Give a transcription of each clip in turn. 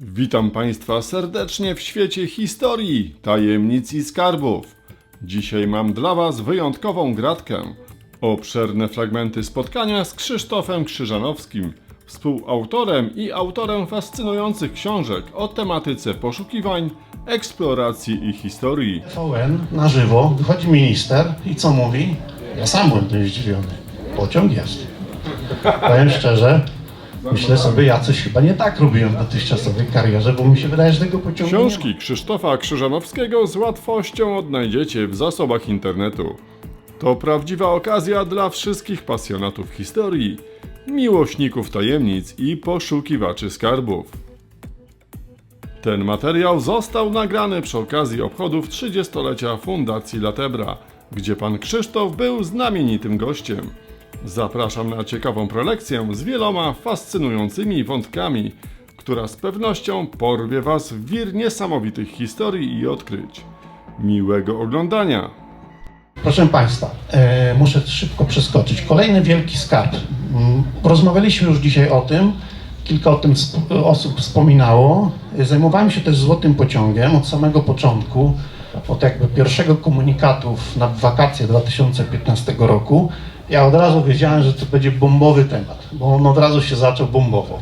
Witam Państwa serdecznie w świecie historii, tajemnic i skarbów. Dzisiaj mam dla Was wyjątkową gratkę. Obszerne fragmenty spotkania z Krzysztofem Krzyżanowskim, współautorem i autorem fascynujących książek o tematyce poszukiwań, eksploracji i historii. TVN na żywo, wychodzi minister i co mówi? Ja sam byłem zdziwiony. Pociąg jest. Powiem szczerze, myślę sobie, ja coś chyba nie tak robiłem w dotychczasowej karierze, bo mi się wydaje, że tego pociągu nie. Książki Krzysztofa Krzyżanowskiego z łatwością odnajdziecie w zasobach internetu. To prawdziwa okazja dla wszystkich pasjonatów historii, miłośników tajemnic i poszukiwaczy skarbów. Ten materiał został nagrany przy okazji obchodów 30-lecia Fundacji Latebra, gdzie pan Krzysztof był znamienitym gościem. Zapraszam na ciekawą prelekcję z wieloma fascynującymi wątkami, która z pewnością porwie Was w wir niesamowitych historii i odkryć. Miłego oglądania! Proszę Państwa, e, muszę szybko przeskoczyć. Kolejny wielki skarb. Mm, Rozmawialiśmy już dzisiaj o tym, kilka o tym osób wspominało. Zajmowałem się też złotym pociągiem od samego początku, od jakby pierwszego komunikatu na wakacje 2015 roku. Ja od razu wiedziałem, że to będzie bombowy temat, bo on od razu się zaczął bombowo.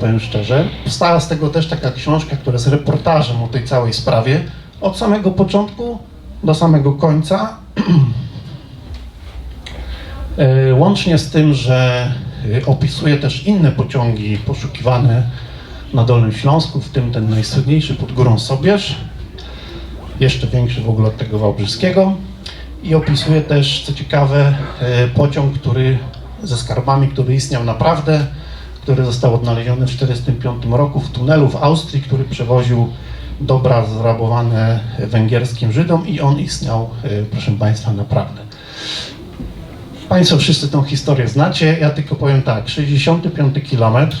Powiem szczerze. Powstała z tego też taka książka, która jest reportażem o tej całej sprawie, od samego początku do samego końca. E, Łącznie z tym, że e, opisuje też inne pociągi poszukiwane na Dolnym Śląsku, w tym ten najsłynniejszy pod górą Sobierz, jeszcze większy w ogóle od tego Wałbrzyskiego. I opisuje też, co ciekawe, e, pociąg, który ze skarbami, który istniał naprawdę, który został odnaleziony w 1945 roku w tunelu w Austrii, który przewoził dobra zrabowane węgierskim Żydom i on istniał, e, proszę Państwa, naprawdę. Państwo wszyscy tą historię znacie, ja tylko powiem tak, 65 kilometr.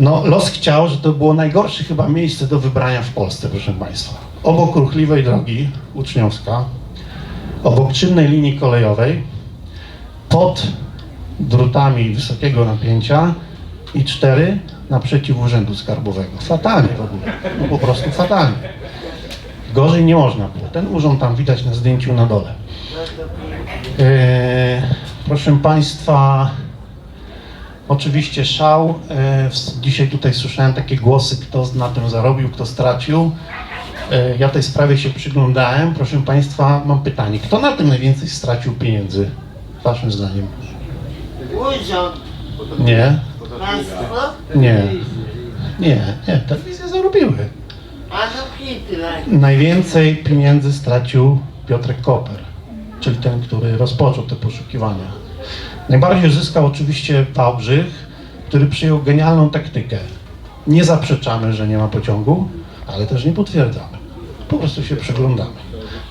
No, los chciał, że to było najgorsze chyba miejsce do wybrania w Polsce, proszę Państwa. Obok ruchliwej drogi uczniowska, obok czynnej linii kolejowej, pod drutami wysokiego napięcia i cztery naprzeciw Urzędu Skarbowego. Fatalnie w ogóle, no po prostu fatalnie. Gorzej nie można było. Ten urząd tam widać na zdjęciu na dole. E, proszę Państwa, oczywiście szał. E, dzisiaj tutaj słyszałem takie głosy, kto na tym zarobił, kto stracił. E, ja tej sprawie się przyglądałem. Proszę Państwa, mam pytanie. Kto na tym najwięcej stracił pieniędzy? Waszym zdaniem? Urząd, Nie, państwo, nie, nie, nie. Telewizje zarobiły. Adolf Hitler. Najwięcej pieniędzy stracił Piotrek Koper, czyli ten, który rozpoczął te poszukiwania. Najbardziej zyskał oczywiście Wałbrzych, który przyjął genialną taktykę. Nie zaprzeczamy, że nie ma pociągu, ale też nie potwierdzamy. Po prostu się przyglądamy.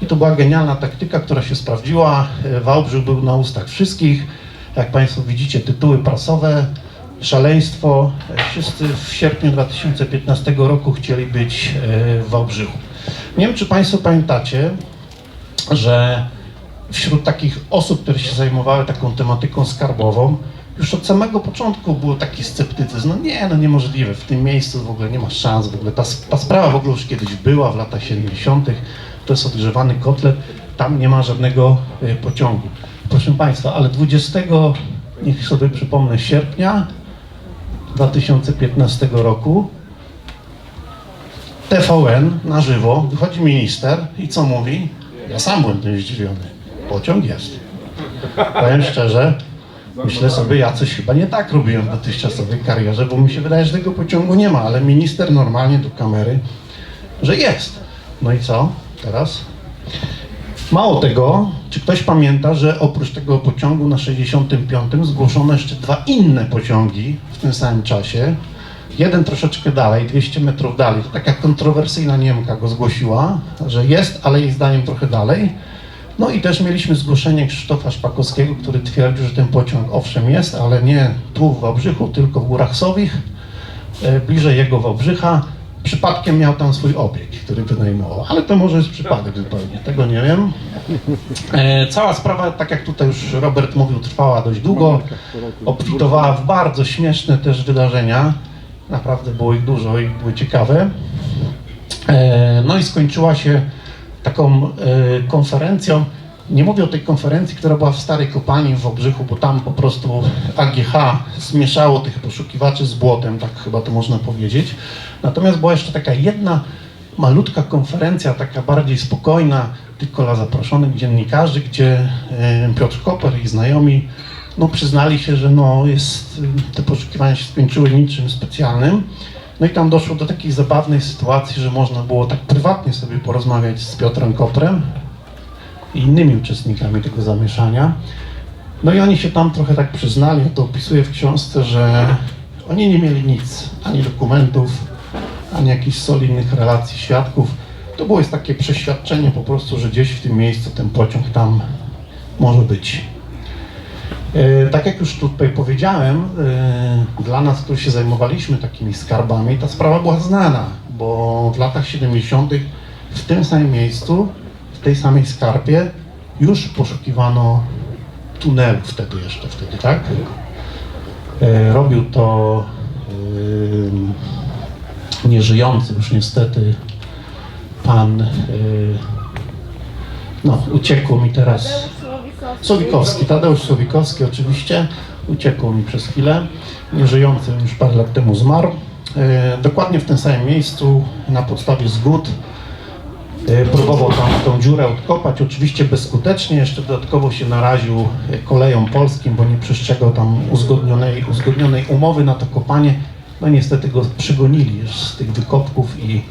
I to była genialna taktyka, która się sprawdziła. E, Wałbrzych był na ustach wszystkich. Jak Państwo widzicie, tytuły prasowe, szaleństwo. E, Wszyscy w sierpniu 2015 roku chcieli być e, w Wałbrzychu. Nie wiem, czy Państwo pamiętacie, że wśród takich osób, które się zajmowały taką tematyką skarbową, już od samego początku był taki sceptycyzm. No nie, no niemożliwe, w tym miejscu w ogóle nie ma szans, w ogóle ta, ta sprawa w ogóle już kiedyś była w latach 70., to jest odgrzewany kotlet, tam nie ma żadnego y, pociągu. Proszę Państwa, ale 20, niech sobie przypomnę, sierpnia 2015 roku TVN na żywo, wychodzi minister i co mówi? Ja sam byłem tym zdziwiony. Pociąg jest. Powiem szczerze, myślę sobie, ja coś chyba nie tak robiłem w dotychczasowej karierze, bo mi się wydaje, że tego pociągu nie ma, ale minister normalnie do kamery, że jest. No i co teraz? Mało tego, czy ktoś pamięta, że oprócz tego pociągu na 65 zgłoszono jeszcze dwa inne pociągi w tym samym czasie. Jeden troszeczkę dalej, 200 metrów dalej. To taka kontrowersyjna Niemka go zgłosiła, że jest, ale jej zdaniem trochę dalej. No i też mieliśmy zgłoszenie Krzysztofa Szpakowskiego, który twierdził, że ten pociąg owszem jest, ale nie tu w Wałbrzychu, tylko w Górach Sowich, e, bliżej jego Wałbrzycha. Przypadkiem miał tam swój obiekt, który wynajmował, ale to może jest przypadek zupełnie, tego nie wiem. E, cała sprawa, tak jak tutaj już Robert mówił, trwała dość długo, obfitowała w bardzo śmieszne też wydarzenia Naprawdę było ich dużo i były ciekawe. E, No i skończyła się taką e, konferencją. Nie mówię o tej konferencji, która była w starej kopalni w Obrzychu, bo tam po prostu AGH zmieszało tych poszukiwaczy z błotem, tak chyba to można powiedzieć. Natomiast była jeszcze taka jedna malutka konferencja, taka bardziej spokojna, tylko dla zaproszonych dziennikarzy, gdzie e, Piotr Koper i znajomi no, przyznali się, że no, jest, te poszukiwania się skończyły niczym specjalnym. No i tam doszło do takiej zabawnej sytuacji, że można było tak prywatnie sobie porozmawiać z Piotrem Koprem i innymi uczestnikami tego zamieszania. No i oni się tam trochę tak przyznali, to opisuję w książce, że oni nie mieli nic, ani dokumentów, ani jakichś solidnych relacji świadków. To było jest takie przeświadczenie po prostu, że gdzieś w tym miejscu ten pociąg tam może być. E, Tak jak już tutaj powiedziałem, e, dla nas, którzy się zajmowaliśmy takimi skarbami, ta sprawa była znana, bo w latach 70. w tym samym miejscu, w tej samej skarbie już poszukiwano tunelu wtedy jeszcze, wtedy, tak? E, Robił to nieżyjący już niestety pan, no uciekło mi teraz, Słowikowski, Tadeusz Słowikowski oczywiście, uciekł mi przez chwilę, nieżyjący już parę lat temu zmarł. E, dokładnie w tym samym miejscu, na podstawie zgód, e, próbował tam tą dziurę odkopać, oczywiście bezskutecznie, jeszcze dodatkowo się naraził kolejom polskim, bo nie przestrzegał tam uzgodnionej, uzgodnionej umowy na to kopanie. No niestety go przygonili już z tych wykopków i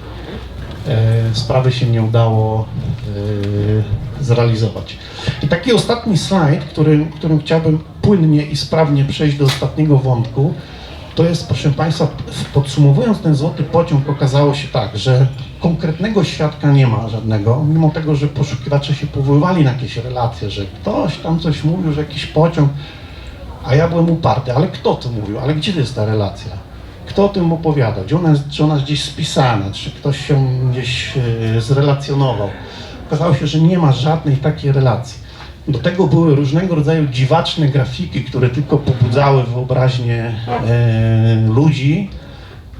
sprawy się nie udało e, zrealizować. I taki ostatni slajd, którym, którym chciałbym płynnie i sprawnie przejść do ostatniego wątku, to jest, proszę Państwa, podsumowując ten złoty pociąg, okazało się tak, że konkretnego świadka nie ma żadnego, mimo tego, że poszukiwacze się powoływali na jakieś relacje, że ktoś tam coś mówił, że jakiś pociąg, a ja byłem uparty, ale kto to mówił, ale gdzie jest ta relacja? Kto o tym opowiada? Czy ona, czy ona jest gdzieś spisana? Czy ktoś się gdzieś e, zrelacjonował? Okazało się, że nie ma żadnej takiej relacji. Do tego były różnego rodzaju dziwaczne grafiki, które tylko pobudzały wyobraźnię e, ludzi,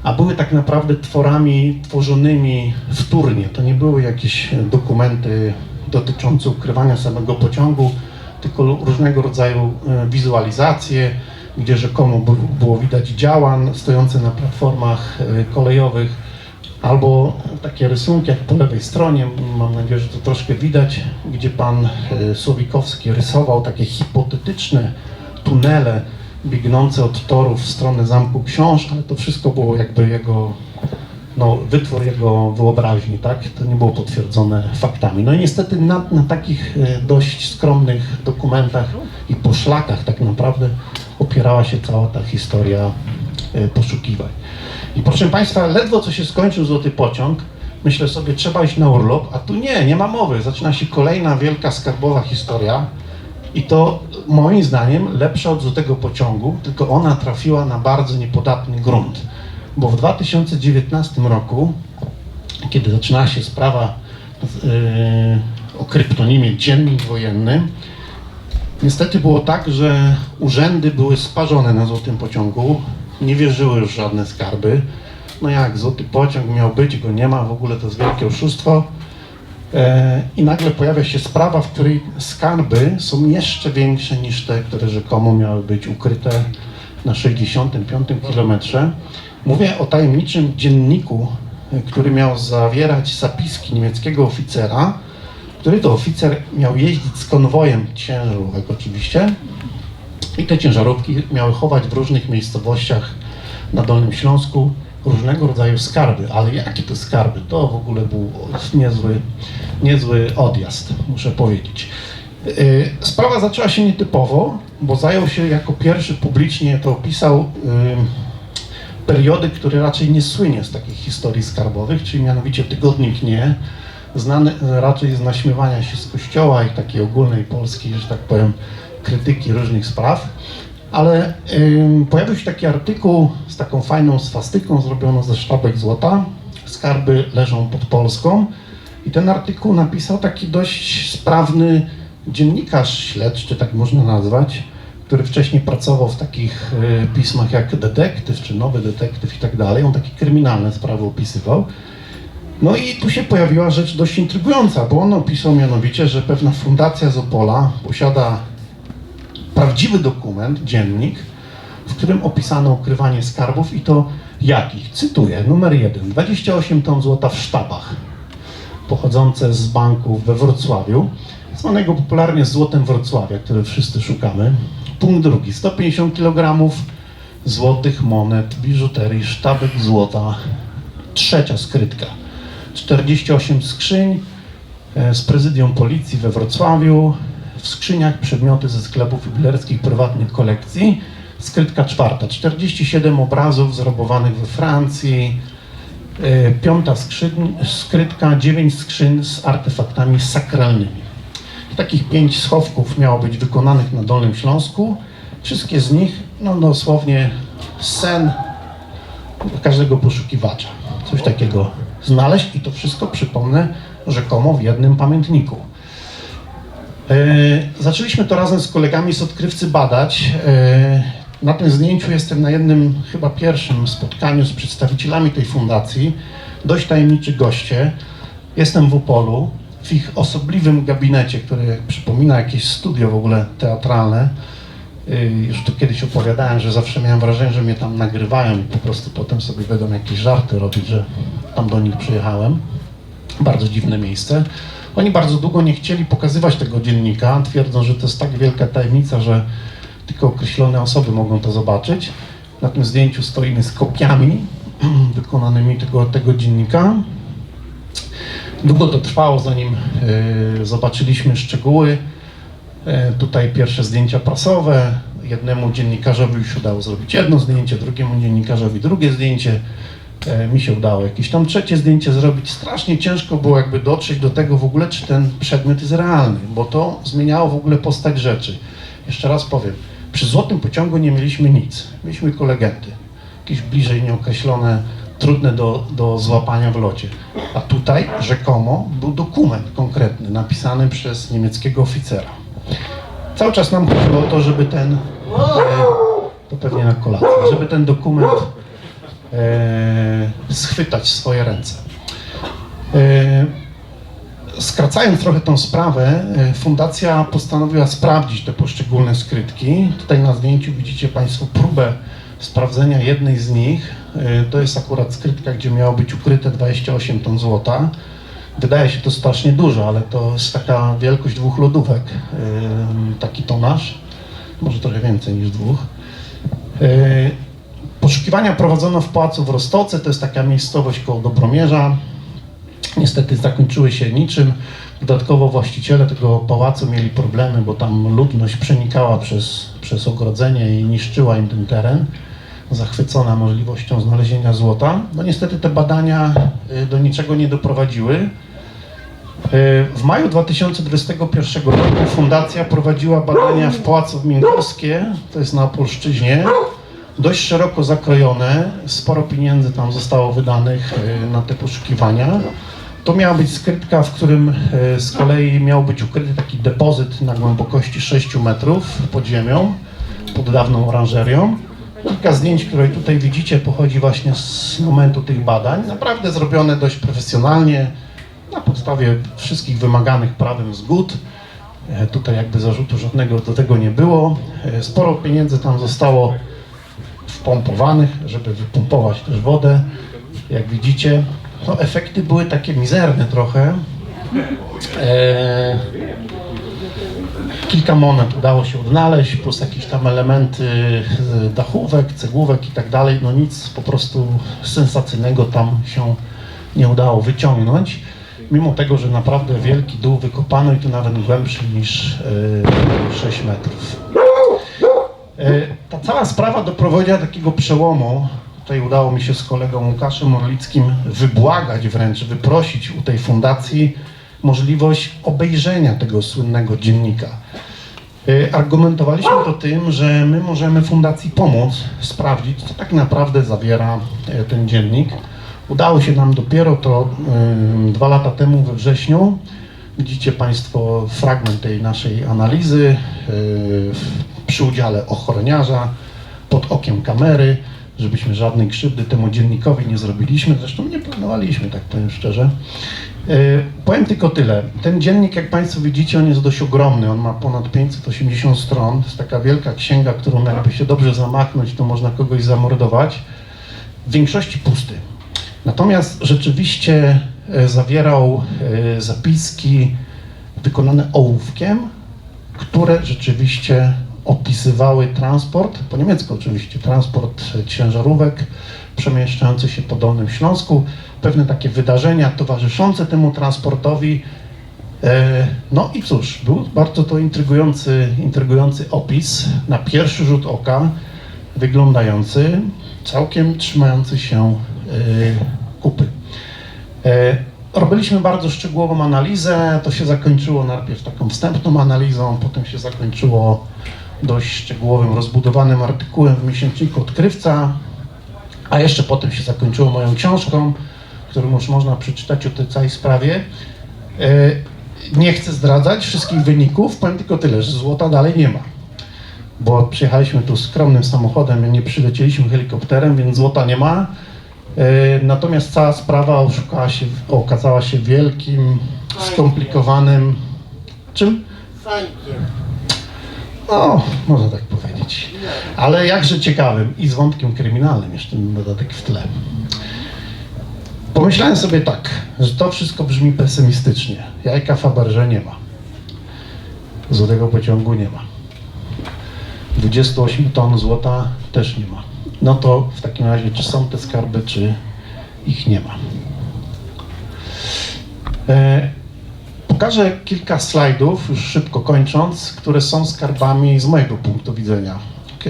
a były tak naprawdę tworami tworzonymi wtórnie. To nie były jakieś dokumenty dotyczące ukrywania samego pociągu, tylko różnego rodzaju e, wizualizacje, gdzie rzekomo by- było widać działan stojące na platformach e, kolejowych, albo takie rysunki jak po lewej stronie, mam nadzieję, że to troszkę widać, gdzie pan e, Słowikowski rysował takie hipotetyczne tunele biegnące od torów w stronę Zamku Książ, ale to wszystko było jakby jego, no, wytwór jego wyobraźni, tak? To nie było potwierdzone faktami. No i niestety na, na takich e, dość skromnych dokumentach i poszlakach tak naprawdę opierała się cała ta historia e, poszukiwań. I proszę Państwa, ledwo co się skończył złoty pociąg, myślę sobie, trzeba iść na urlop, a tu nie, nie ma mowy. Zaczyna się kolejna wielka skarbowa historia. I to moim zdaniem lepsza od złotego pociągu, tylko ona trafiła na bardzo niepodatny grunt. Bo w 2019 roku, kiedy zaczynała się sprawa yy, o kryptonimie Dziennik Wojenny, niestety było tak, że urzędy były sparzone na złotym pociągu, nie wierzyły już żadne skarby. No jak, złoty pociąg miał być, go nie ma, w ogóle to jest wielkie oszustwo. E, I nagle pojawia się sprawa, w której skarby są jeszcze większe niż te, które rzekomo miały być ukryte na 65 kilometrze. Mówię o tajemniczym dzienniku, e, który miał zawierać zapiski niemieckiego oficera, który to oficer miał jeździć z konwojem ciężarówek oczywiście i te ciężarówki miały chować w różnych miejscowościach na Dolnym Śląsku różnego rodzaju skarby, ale jakie to skarby? To w ogóle był niezły, niezły odjazd, muszę powiedzieć. Yy, Sprawa zaczęła się nietypowo, bo zajął się jako pierwszy publicznie, to opisał yy, periodyk, który raczej nie słynie z takich historii skarbowych, czyli mianowicie Tygodnik Nie, znany raczej z naśmiewania się z kościoła i takiej ogólnej polskiej, że tak powiem, krytyki różnych spraw. Ale ym, pojawił się taki artykuł z taką fajną swastyką zrobioną ze sztabek złota. Skarby leżą pod Polską. I ten artykuł napisał taki dość sprawny dziennikarz śledczy, tak można nazwać, który wcześniej pracował w takich y, pismach jak Detektyw, czy Nowy Detektyw i tak dalej. On takie kryminalne sprawy opisywał. No i tu się pojawiła rzecz dość intrygująca, bo on opisał mianowicie, że pewna fundacja z Opola posiada prawdziwy dokument, dziennik, w którym opisano ukrywanie skarbów i to jakich? Cytuję, numer jeden, 28 ton złota w sztabach, pochodzące z banku we Wrocławiu, zwanego popularnie złotem Wrocławia, które wszyscy szukamy. Punkt drugi, 150 kg złotych monet, biżuterii, sztabek złota. Trzecia skrytka, 48 skrzyń e, z prezydium policji we Wrocławiu, w skrzyniach przedmioty ze sklepów jubilerskich prywatnych kolekcji. Skrytka czwarta, 47 obrazów zrabowanych we Francji. E, Piąta skrzyn, skrytka, 9 skrzyń z artefaktami sakralnymi. Takich pięć schowków miało być wykonanych na Dolnym Śląsku. Wszystkie z nich, no dosłownie sen każdego poszukiwacza. Coś takiego znaleźć i to wszystko, przypomnę, rzekomo w jednym pamiętniku. E, Zaczęliśmy to razem z kolegami z odkrywcy badać. E, Na tym zdjęciu jestem na jednym, chyba pierwszym spotkaniu z przedstawicielami tej fundacji. Dość tajemniczy goście. Jestem w Upolu, w ich osobliwym gabinecie, który przypomina jakieś studio w ogóle teatralne. Y, Już tu kiedyś opowiadałem, że zawsze miałem wrażenie, że mnie tam nagrywają i po prostu potem sobie będą jakieś żarty robić, że tam do nich przyjechałem. Bardzo dziwne miejsce. Oni bardzo długo nie chcieli pokazywać tego dziennika, twierdzą, że to jest tak wielka tajemnica, że tylko określone osoby mogą to zobaczyć. Na tym zdjęciu stoimy z kopiami wykonanymi tego, tego dziennika. Długo to trwało, zanim y, zobaczyliśmy szczegóły. E, Tutaj pierwsze zdjęcia prasowe. Jednemu dziennikarzowi się udało zrobić jedno zdjęcie, drugiemu dziennikarzowi drugie zdjęcie. E, Mi się udało jakieś tam trzecie zdjęcie zrobić. Strasznie ciężko było jakby dotrzeć do tego w ogóle, czy ten przedmiot jest realny, bo to zmieniało w ogóle postać rzeczy. Jeszcze raz powiem, przy Złotym Pociągu nie mieliśmy nic. Mieliśmy tylko legendy. Jakieś bliżej nieokreślone, trudne do, do złapania w locie. A tutaj rzekomo był dokument konkretny, napisany przez niemieckiego oficera. Cały czas nam chodziło o to, żeby ten, e, to pewnie na kolację, żeby ten dokument e, schwytać w swoje ręce. E, skracając trochę tą sprawę, e, fundacja postanowiła sprawdzić te poszczególne skrytki. Tutaj na zdjęciu widzicie Państwo próbę sprawdzenia jednej z nich. E, To jest akurat skrytka, gdzie miało być ukryte 28 ton złota. Wydaje się to strasznie dużo, ale to jest taka wielkość dwóch lodówek, ym, taki tonaż, może trochę więcej niż dwóch. Yy, Poszukiwania prowadzono w Pałacu w Rostoce, to jest taka miejscowość koło Dobromierza. Niestety zakończyły się niczym. Dodatkowo właściciele tego pałacu mieli problemy, bo tam ludność przenikała przez, przez ogrodzenie i niszczyła im ten teren, zachwycona możliwością znalezienia złota. No niestety te badania y, do niczego nie doprowadziły. Y, W maju 2021 roku fundacja prowadziła badania w Pałacu Miękowskie, to jest na Opolszczyźnie, dość szeroko zakrojone, sporo pieniędzy tam zostało wydanych y, na te poszukiwania. To miała być skrytka, w którym z kolei miał być ukryty taki depozyt na głębokości 6 metrów pod ziemią, pod dawną oranżerią. Kilka zdjęć, które tutaj widzicie, pochodzi właśnie z momentu tych badań. Naprawdę zrobione dość profesjonalnie, na podstawie wszystkich wymaganych prawem zgód. E, Tutaj jakby zarzutu żadnego do tego nie było. E, Sporo pieniędzy tam zostało wpompowanych, żeby wypompować też wodę. Jak widzicie, no efekty były takie mizerne trochę. E, kilka monet udało się odnaleźć, plus jakieś tam elementy z dachówek, cegłówek i tak dalej. No nic po prostu sensacyjnego tam się nie udało wyciągnąć. Mimo tego, że naprawdę wielki dół wykopano i to nawet głębszy niż e, 6 metrów. E, Ta cała sprawa doprowadziła do takiego przełomu. Tutaj udało mi się z kolegą Łukaszem Orlickim wybłagać wręcz, wyprosić u tej fundacji możliwość obejrzenia tego słynnego dziennika. E, Argumentowaliśmy to tym, że my możemy fundacji pomóc sprawdzić, co tak naprawdę zawiera e, ten dziennik. Udało się nam dopiero to e, dwa lata temu we wrześniu. Widzicie Państwo fragment tej naszej analizy. Przy udziale ochroniarza, pod okiem kamery, żebyśmy żadnej krzywdy temu dziennikowi nie zrobiliśmy. Zresztą nie planowaliśmy, tak powiem szczerze. E, Powiem tylko tyle. Ten dziennik, jak Państwo widzicie, on jest dość ogromny. On ma ponad 580 stron. To jest taka wielka księga, którą jakby się dobrze zamachnąć, to można kogoś zamordować. W większości pusty. Natomiast rzeczywiście e, zawierał e, zapiski wykonane ołówkiem, które rzeczywiście opisywały transport, po niemiecku oczywiście, transport ciężarówek przemieszczający się po Dolnym Śląsku, pewne takie wydarzenia towarzyszące temu transportowi. E, No i cóż, był bardzo to intrygujący, intrygujący opis, na pierwszy rzut oka wyglądający, całkiem trzymający się e, kupy. E, Robiliśmy bardzo szczegółową analizę. To się zakończyło najpierw taką wstępną analizą, potem się zakończyło dość szczegółowym, rozbudowanym artykułem w miesięczniku Odkrywca, a jeszcze potem się zakończyło moją książką, którą już można przeczytać o tej całej sprawie. E, Nie chcę zdradzać wszystkich wyników, powiem tylko tyle, że złota dalej nie ma. Bo przyjechaliśmy tu skromnym samochodem, nie przylecieliśmy helikopterem, więc złota nie ma. E, Natomiast cała sprawa się, okazała się wielkim, skomplikowanym. Czym? Fajkiem. No, można tak powiedzieć. Ale jakże ciekawym i z wątkiem kryminalnym, jeszcze ten dodatek w tle. Pomyślałem sobie tak, że to wszystko brzmi pesymistycznie. Jajka Faberże nie ma. Złotego pociągu nie ma. 28 ton złota też nie ma. No to w takim razie, czy są te skarby, czy ich nie ma. E, Pokażę kilka slajdów, już szybko kończąc, które są skarbami z mojego punktu widzenia. E,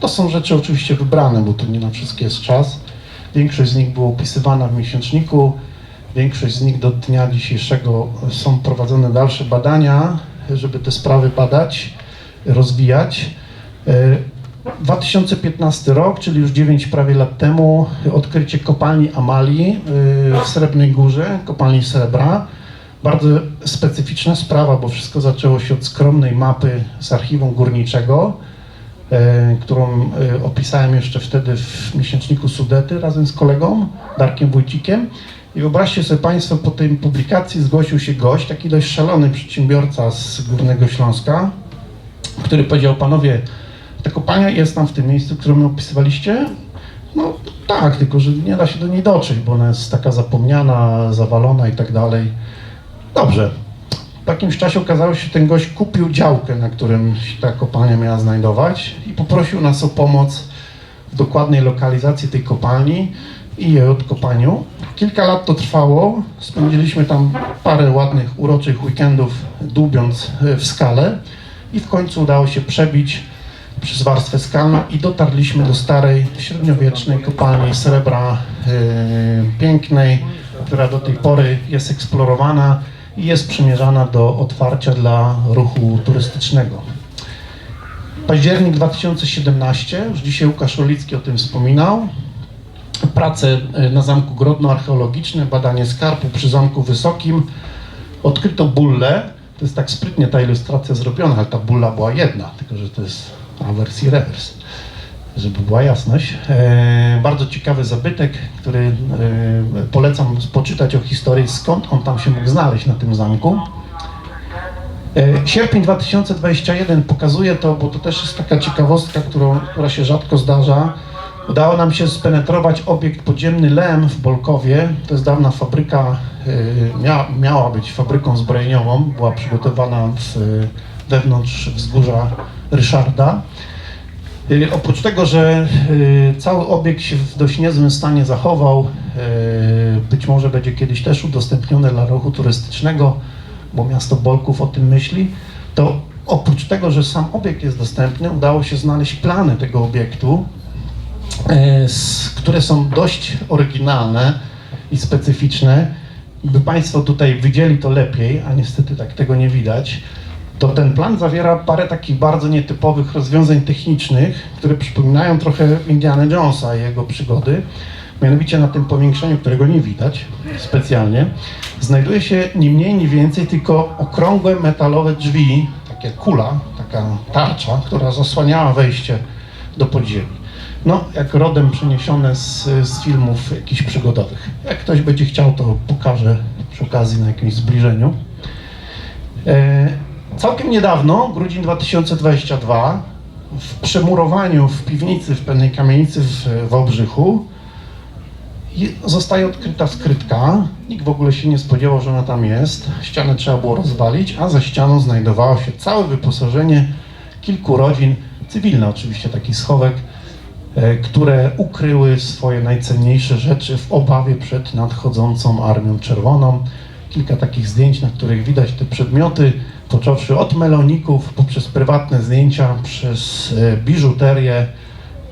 To są rzeczy oczywiście wybrane, bo to nie na wszystkie jest czas. Większość z nich była opisywana w miesięczniku, większość z nich do dnia dzisiejszego są prowadzone dalsze badania, żeby te sprawy badać, rozwijać. E, 2015 rok, czyli już 9 prawie lat temu, odkrycie kopalni Amali e, w Srebrnej Górze, kopalni srebra. Bardzo specyficzna sprawa, bo wszystko zaczęło się od skromnej mapy z archiwum górniczego, e, którą e, opisałem jeszcze wtedy w miesięczniku Sudety razem z kolegą Darkiem Wójcikiem. I wyobraźcie sobie Państwo, po tej publikacji zgłosił się gość, taki dość szalony przedsiębiorca z Górnego Śląska, który powiedział, panowie, ta kopalnia jest tam w tym miejscu, które mi opisywaliście? No tak, tylko że nie da się do niej dotrzeć, bo ona jest taka zapomniana, zawalona i tak dalej. Dobrze. W jakimś czasie okazało się, że ten gość kupił działkę, na którym się ta kopalnia miała znajdować i poprosił nas o pomoc w dokładnej lokalizacji tej kopalni i jej odkopaniu. Kilka lat to trwało. Spędziliśmy tam parę ładnych, uroczych weekendów dłubiąc e, w skale i w końcu udało się przebić przez warstwę skalną i dotarliśmy do starej, średniowiecznej kopalni srebra e, pięknej, która do tej pory jest eksplorowana i jest przymierzana do otwarcia dla ruchu turystycznego. Październik 2017, już dzisiaj Łukasz Rolicki o tym wspominał. Prace e, na Zamku Grodno archeologiczne, badanie skarbu przy Zamku Wysokim. Odkryto bullę. To jest tak sprytnie ta ilustracja zrobiona, ale ta bulla była jedna, tylko że to jest awers i rewers, żeby była jasność. E, bardzo ciekawy zabytek, który e, polecam poczytać o historii, skąd on tam się mógł znaleźć na tym zamku. E, Sierpień 2021 pokazuje to, bo to też jest taka ciekawostka, którą, która się rzadko zdarza. Udało nam się spenetrować obiekt podziemny Lem w Bolkowie. To jest dawna fabryka, e, mia, miała być fabryką zbrojeniową, była przygotowana w, wewnątrz wzgórza Ryszarda. E, Oprócz tego, że e, cały obiekt się w dość niezłym stanie zachował, e, być może będzie kiedyś też udostępniony dla ruchu turystycznego, bo miasto Bolków o tym myśli, to oprócz tego, że sam obiekt jest dostępny, udało się znaleźć plany tego obiektu, które są dość oryginalne i specyficzne. By Państwo tutaj widzieli to lepiej, a niestety tak tego nie widać, to ten plan zawiera parę takich bardzo nietypowych rozwiązań technicznych, które przypominają trochę Indiana Jonesa i jego przygody. Mianowicie na tym powiększeniu, którego nie widać specjalnie, znajduje się ni mniej, ni więcej tylko okrągłe metalowe drzwi, takie kula, tak taka tarcza, która zasłaniała wejście do podziemi. No, jak rodem przeniesione z, z filmów jakichś przygodowych. Jak ktoś będzie chciał, to pokażę przy okazji na jakimś zbliżeniu. E, całkiem niedawno, grudzień 2022, w przemurowaniu w piwnicy, w pewnej kamienicy w Wałbrzychu, zostaje odkryta skrytka. Nikt w ogóle się nie spodziewał, że ona tam jest. Ścianę trzeba było rozwalić, a za ścianą znajdowało się całe wyposażenie kilku rodzin, cywilne oczywiście, taki schowek, e, które ukryły swoje najcenniejsze rzeczy w obawie przed nadchodzącą Armią Czerwoną. Kilka takich zdjęć, na których widać te przedmioty, począwszy od meloników, poprzez prywatne zdjęcia, przez e, biżuterię,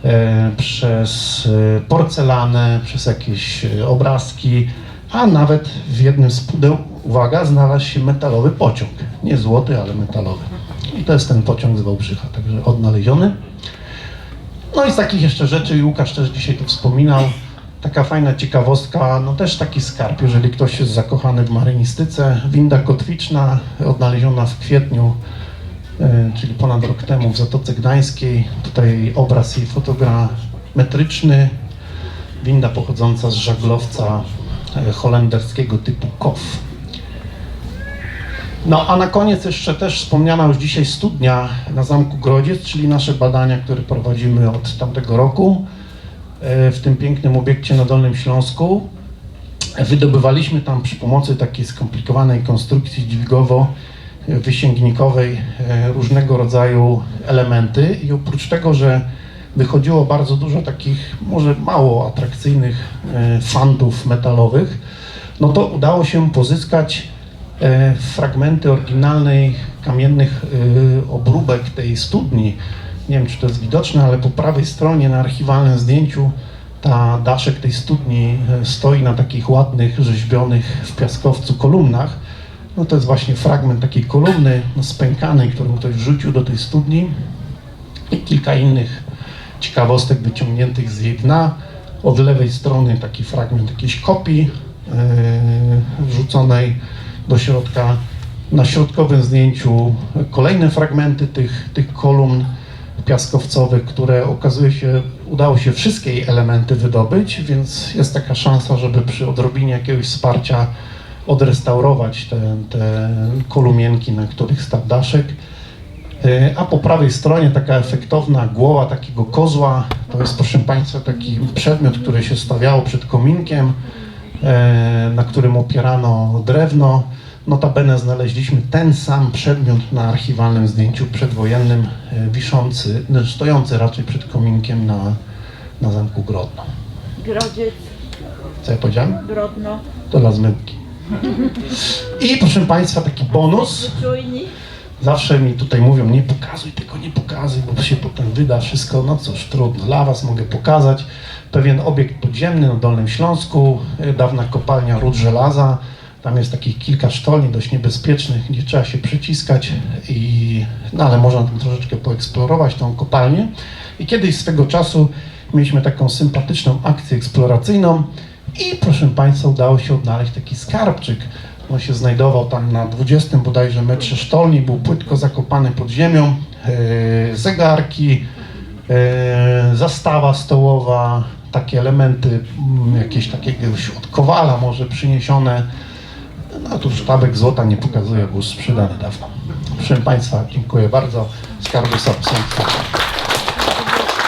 e, przez e, porcelanę, przez jakieś obrazki, a nawet w jednym z pudeł, uwaga, znalazł się metalowy pociąg. Nie złoty, ale metalowy. I to jest ten pociąg z Wałbrzycha, także odnaleziony. No i z takich jeszcze rzeczy, i Łukasz też dzisiaj tu wspominał, taka fajna ciekawostka, no też taki skarb, jeżeli ktoś jest zakochany w marynistyce. Winda kotwiczna, odnaleziona w kwietniu, e, czyli ponad rok temu w Zatoce Gdańskiej. Tutaj obraz jej fotogrametryczny. Winda pochodząca z żaglowca e, holenderskiego typu KOF. No a na koniec jeszcze też wspomniana już dzisiaj studnia na Zamku Grodziec, czyli nasze badania, które prowadzimy od tamtego roku w tym pięknym obiekcie na Dolnym Śląsku. Wydobywaliśmy tam przy pomocy takiej skomplikowanej konstrukcji dźwigowo-wysięgnikowej e, różnego rodzaju elementy i oprócz tego, że wychodziło bardzo dużo takich może mało atrakcyjnych e, fantów metalowych, no to udało się pozyskać e, fragmenty oryginalnej kamiennych e, obróbek tej studni. Nie wiem, czy to jest widoczne, ale po prawej stronie na archiwalnym zdjęciu ta daszek tej studni e, stoi na takich ładnych, rzeźbionych w piaskowcu kolumnach. No to jest właśnie fragment takiej kolumny no, spękanej, którą ktoś wrzucił do tej studni i kilka innych ciekawostek wyciągniętych z jej dna. Od lewej strony taki fragment jakiejś kopii yy, wrzuconej do środka. Na środkowym zdjęciu kolejne fragmenty tych, tych kolumn piaskowcowych, które okazuje się, udało się wszystkie jej elementy wydobyć, więc jest taka szansa, żeby przy odrobinie jakiegoś wsparcia odrestaurować te, te kolumienki, na których stał daszek. E, A po prawej stronie taka efektowna głowa takiego kozła. To jest, proszę Państwa, taki przedmiot, który się stawiało przed kominkiem, e, na którym opierano drewno. Notabene znaleźliśmy ten sam przedmiot na archiwalnym zdjęciu przedwojennym, e, wiszący, no, stojący raczej przed kominkiem na, na zamku Grodno. Grodziec, Co ja powiedziałem? Grodno, To dla zmyłki. I proszę Państwa, taki bonus. Zawsze mi tutaj mówią, nie pokazuj tego, nie pokazuj, bo się potem wyda wszystko. No cóż, trudno, dla Was mogę pokazać. Pewien obiekt podziemny na Dolnym Śląsku, y, dawna kopalnia ród żelaza. Tam jest takich kilka sztolni dość niebezpiecznych, gdzie trzeba się przyciskać, i, no ale można tam troszeczkę poeksplorować tą kopalnię. I kiedyś swego czasu mieliśmy taką sympatyczną akcję eksploracyjną i proszę Państwa udało się odnaleźć taki skarbczyk. On się znajdował tam na 20 bodajże metrze sztolni, był płytko zakopany pod ziemią, e, zegarki, e, zastawa stołowa, takie elementy mm, jakieś takiegoś od kowala może przyniesione. No tu sztabek złota nie pokazuje, był sprzedany dawno. Proszę Państwa, dziękuję bardzo. Skarby są. są.